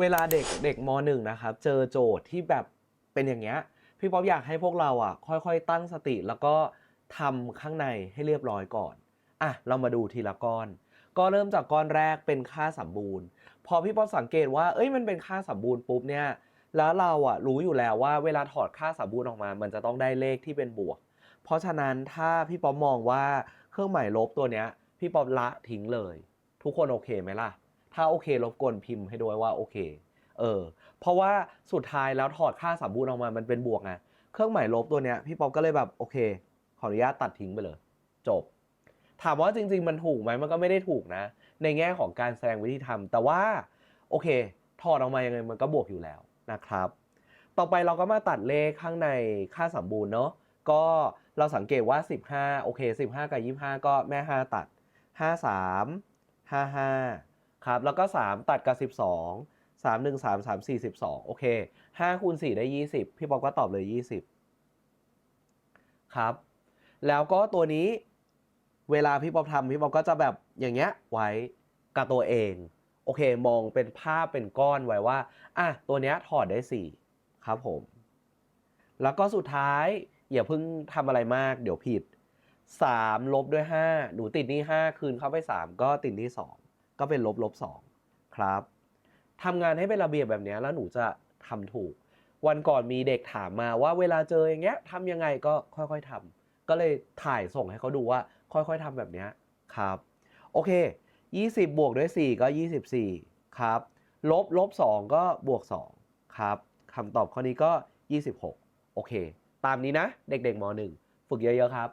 เวลาเด็กเด็กมหนึ่งนะครับ เจอโจทย์ที่แบบเป็นอย่างเงี้ยพี่ป๊อปอยากให้พวกเราอะ ค่อยๆ ตั้งสติแล้วก็ทำข้างในให้เรียบร้อยก่อนอะเรามาดูทีละก้อน ก็เริ่มจากก้อนแรกเป็นค่าสมบูรณ์ พอพี่ป๊อปสังเกตว่าเอ้ยมันเป็นค่าสมบูรณ์ปุ๊บเนี่ยแล้วเราอะรู้อยู่แล้วว่าเวลาถอดค่าสมบูรณ์ออกมา มันจะต้องได้เลขที่เป็นบวก เพราะฉะนั้นถ้าพี่ป๊อปมองว่าเครื่องหมายลบตัวเนี้ยพี่ป๊อปละทิ้งเลย ทุกคนโอเคไหมล่ะ ถ้าโอเครบกวนพิมพ์ให้ด้วยว่าโอเค เออ เพราะว่าสุดท้ายแล้วถอดค่าสมบูรณ์ออกมามันเป็นบวกไงเครื่องหมายลบตัวเนี้ยพี่ป๊อปก็เลยแบบโอเค ขออนุญาตตัดทิ้งไปเลย จบ ถามว่าจริง ๆ มันถูกไหมมันก็ไม่ได้ถูกนะ ในแง่ของการแสดงวิธีทำแต่ว่าโอเค ถอดออกมายังไงมันก็บวกอยู่แล้วนะครับ ต่อไปเราก็มาตัดเลขข้างในค่าสมบูรณ์เนาะก็เราสังเกตว่า 15 โอเค 15 กับ 25 ก็แม่ 5 ตัด 53 55 ครับแล้วก็ 3 ตัดกับ 12 3 1 3 3 4 12 โอเค5คูณ4ได้ 20 พี่ป๊อกก็ตอบเลย 20 ครับ แล้วก็ตัวนี้เวลาพี่ป๊อปทำพี่ป๊อปก็จะแบบอย่างเงี้ยไว้กับตัวเองโอเค มองเป็นภาพเป็นก้อนไว้ว่าอะตัวเนี้ยถอดได้ 4 ครับผม แล้วก็สุดท้าย อย่าเพิ่งทำอะไรมากเดี๋ยวผิด 3 ลบด้วย 5 หนูติดนี่ 5 คืนเข้าไป 3 ก็ติดนี่ 2 ก็เป็นลบลบ2ครับทำงานให้เป็นระเบียบแบบนี้แล้วหนูจะทำถูก วันก่อนมีเด็กถามมาว่าเวลาเจออย่างเงี้ยทำยังไงก็ค่อยๆทำก็เลยถ่ายส่งให้เขาดูว่าค่อยๆทำแบบนี้ครับ โอเค 20 บวกด้วย 4 ก็ 24 ครับ ลบลบ2ก็บวก 2 ครับคำตอบข้อนี้ก็ 26 โอเค ตามนี้นะ เด็กๆม .1 ฝึกเยอะๆครับ